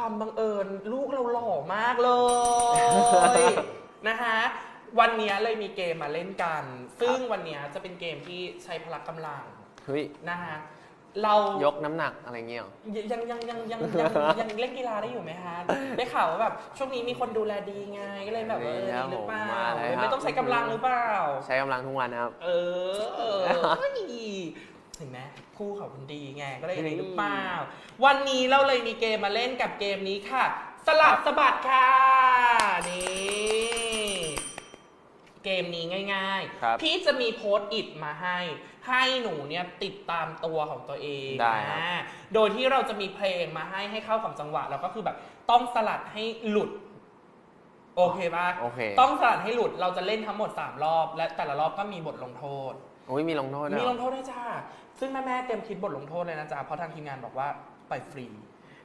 ความบังเอิญลูกเราหล่อมากเลย นะคะวันนี้เลยมีเกมมาเล่นกัน ซึ่งวันนี้จะเป็นเกมที่ใช้พละกำลังเฮ้ยนะคะเรายกน้ำหนักอะไรเงี้ยเหรอยังยังยังยังยังยังเล่นกีฬาได้อยู่ไหมฮะได้ข่าวว่าแบบช่วงนี้มีคนดูแลดีไงก็เลยแบบว่าเออครับดีหรือเปล่าผมมาเลยครับไม่ต้องใช้กำลังหรือเปล่า ใช้กำลังทุกวันนะครับ เออ เออเฮ้ยเห็นไหมคู่เขาคนดีไงก็เลยอะไรหรือเปล่าวันนี้เราเลยมีเกมมาเล่นกับเกมนี้ค่ะ สลับสะบัดค่ะนี่เกมนี้ง่ายครับๆ พี่จะมีโพสต์อิดมาให้ ให้หนูเนี่ยติดตามตัวของตัวเองได้ครับอ่าโดยที่เราจะมีเพลงมาให้ให้เข้ากับจังหวะ แล้วก็คือแบบต้องสลัดให้หลุด โอเคปะ โอเค ต้องสลัดให้หลุด เราจะเล่นทั้งหมด 3 รอบ และแต่ละรอบก็มีบทลงโทษ โอ้ยมีลงโทษด้วยมีเหรลองโทษด้วยจ้า ซึ่งแม่แม่ๆเตรียมคิดบทลงโทษเลยนะจ๊ะ เพราะทางทีมงานบอกว่าปล่อยฟรี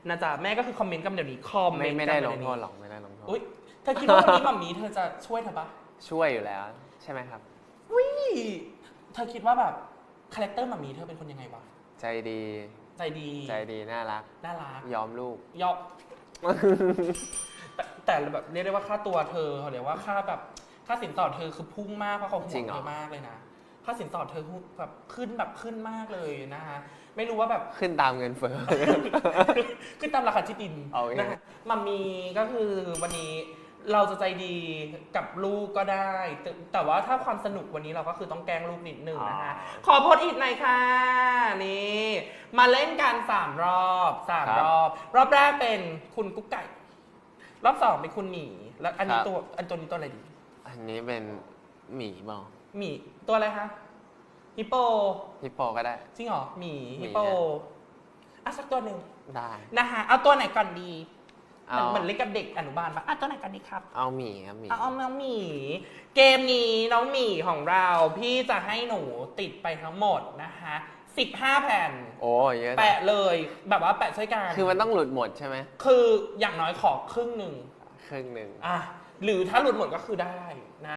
นะจ๊ะแม่ก็คือคอมเมนต์กันเดี๋ยวนี้คอมเมไม่นต์ไม่ได้กันลเยวงนี้โทษหรอกไม่ได้ลงโทษ อุ้ยเธอคิดว่าวันนี้หมัมมี่เธอจะช่วยเธอปะช่วยอยู่แล้ว ใช่ไหมครับอุ้ยเธอคิดว่าแบบคาแรคเตอร์หมัมมี่เธอเป็นคนยังไงวะใจดีใจดีใจดีน่ารัก น่ารัก ยอมลูก ยอบแต่แต่แบบเรียกได้ว่าค่าตัวเธอเขาเรียกว่าค่าแบบค่าสินสอดเธอคือพุ่งมากเพราะเขาห่จริวงงเหรอเธอมากเลยนะ ค่าสินสอดเธอแบบขึ้นแบบขึ้นมากเลยนะคะไม่รู้ว่าแบบ ขึ้นตามเงินเฟ้อ ขึ้นตามราคาที่ดินโอเค นะฮะมัมมีก็คือวันนี้เราจะใจดีกับลูกก็ได้ แต่แต่ว่าถ้าความสนุกวันนี้เราก็คือต้องแกล้งลูกนิดหนึ่งนะคะ ขอโพสต์อีกหน่อยค่ะนี่มาเล่นกันสามรอบสามครับรอบ รอบแรกเป็นคุณกุ๊กไก่ รอบสองเป็นคุณหมี แล้วอันนี้ครับ ตัวอันตัวนี้ตัวอะไรดี อันนี้เป็นหมีเปล่า หมีตัวอะไรคะฮิปโปฮิปโปก็ได้ จริงเหรอหมีหมีฮิปโปอะสักตัวหนึ่งได้ นะคะเอาตัวไหนก่อนดีเอา เหมือนเล่นกับเด็กอนุบาลปะอะตัวไหนกันดีครับ เอาหมีครับหมี เอาเอาน้องหมี เกมนี้น้องหมีของเราพี่จะให้หนูติดไปทั้งหมดนะคะ15 แผ่น โอ้เยอะนะแปะเลยแบบว่าแปะช่วยกันคือมันต้องหลุดหมดใช่ไหมคืออย่างน้อยขอครึ่งหนึ่งครึ่งหนึ่ง อะหรือถ้าหลุดหมดก็คือได้นะ